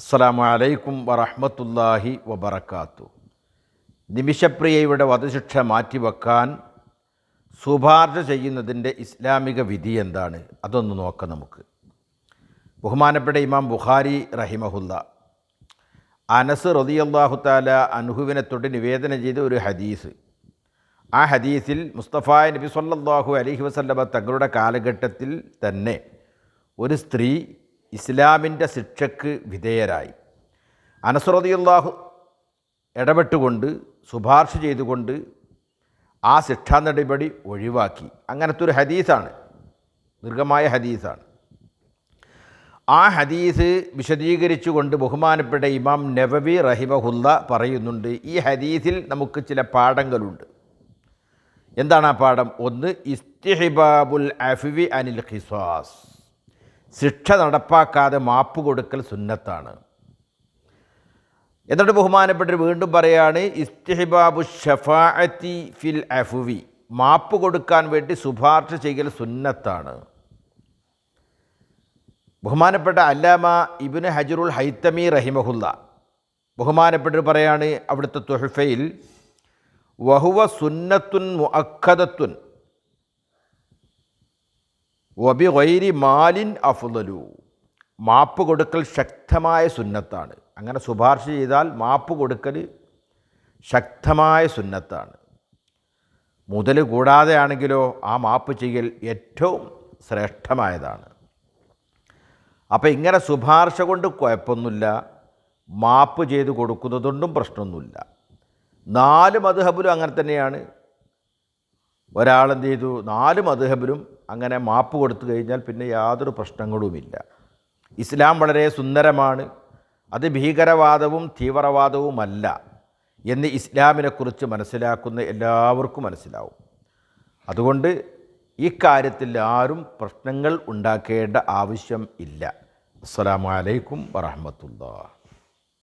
അസ്സലാമു അലൈക്കും വറഹമത്തല്ലാഹി വബർക്കാത്തു നിമിഷപ്രിയയുടെ വധശിക്ഷ മാറ്റിവെക്കാൻ ശുപാർശ ചെയ്യുന്നതിന്റെ ഇസ്ലാമിക വിധി എന്താണ്? അതൊന്ന് നോക്കാം നമുക്ക്. ബഹുമാനപ്പെട്ട ഇമാം ബുഖാരി റഹിമഹുല്ല അനസ് റതിയല്ലാഹു താല അനുഹുവിനെ തൊട്ട് നിവേദനം ചെയ്ത ഒരു ഹദീസ്. ആ ഹദീസിൽ മുസ്തഫ നബി സല്ലാഹു അലഹി വസല്ലമ തങ്ങളുടെ കാലഘട്ടത്തിൽ തന്നെ ഒരു സ്ത്രീ ഇസ്ലാമിന്റെ ശിക്ഷയ്ക്ക് വിധേയരായി. അനസ് റളിയല്ലാഹു ഇടപെട്ടുകൊണ്ട് ശുപാർശ ചെയ്തുകൊണ്ട് ആ ശിക്ഷാ നടപടി ഒഴിവാക്കി. അങ്ങനത്തെ ഒരു ഹദീസാണ്. ദീർഘമായ ഹദീസാണ്. ആ ഹദീസ് വിശദീകരിച്ചുകൊണ്ട് ബഹുമാനപ്പെട്ട ഇമാം നബവി റഹിമഹുല്ല പറയുന്നുണ്ട് ഈ ഹദീസിൽ നമുക്ക് ചില പാഠങ്ങളുണ്ട്. എന്താണ് ആ പാഠം? ഒന്ന് ഇസ്തിഹിബാബുൽ അഫിവി അനിൽ ഖിസാസ്. ശിക്ഷ നടപ്പാക്കാതെ മാപ്പ് കൊടുക്കൽ സുന്നത്താണ്. എന്നിട്ട് ബഹുമാനപ്പെട്ടവർ വീണ്ടും പറയാണ് ഇസ്തിഹിബാബു ഷഫാഅത്തി ഫിൽ അഫുവി. മാപ്പ് കൊടുക്കാൻ വേണ്ടി ശുപാർശ ചെയ്യൽ സുന്നത്താണ്. ബഹുമാനപ്പെട്ട അല്ലാമ ഇബിന് ഹജറുൽ ഹൈത്തമി റഹിമഹുല്ല ബഹുമാനപ്പെട്ടവർ പറയാണ് അവിടുത്തെ തൊഹഫയിൽ വഹുവ സുന്നത്തുൻ മുഅക്കദത്തുൻ വബി വൈരി മാലിൻ അഫുദലു. മാപ്പ് കൊടുക്കൽ ശക്തമായ സുന്നത്താണ്. അങ്ങനെ ശുപാർശ ചെയ്താൽ മാപ്പ് കൊടുക്കൽ ശക്തമായ സുന്നത്താണ്. മുതൽ കൂടാതെയാണെങ്കിലോ ആ മാപ്പ് ചെയ്യൽ ഏറ്റവും ശ്രേഷ്ഠമായതാണ്. അപ്പോൾ ഇങ്ങനെ ശുപാർശ കൊണ്ട് കുഴപ്പമൊന്നുമില്ല. മാപ്പ് ചെയ്ത് കൊടുക്കുന്നതുകൊണ്ടും പ്രശ്നമൊന്നുമില്ല. നാല് മധുഹബിലും അങ്ങനെ തന്നെയാണ്. ഒരാളെന്ത് ചെയ്തു? നാല് മധുഹബിലും അങ്ങനെ മാപ്പ് കൊടുത്തു കഴിഞ്ഞാൽ പിന്നെ യാതൊരു പ്രശ്നങ്ങളുമില്ല. ഇസ്ലാം വളരെ സുന്ദരമാണ്. അത് ഭീകരവാദവും തീവ്രവാദവുമല്ല എന്ന് ഇസ്ലാമിനെക്കുറിച്ച് മനസ്സിലാക്കുന്ന എല്ലാവർക്കും മനസ്സിലാവും. അതുകൊണ്ട് ഈ കാര്യത്തിൽ ആരും പ്രശ്നങ്ങൾ ഉണ്ടാക്കേണ്ട ആവശ്യം ഇല്ല. അസ്സലാമു അലൈക്കും വറഹമത്തുള്ള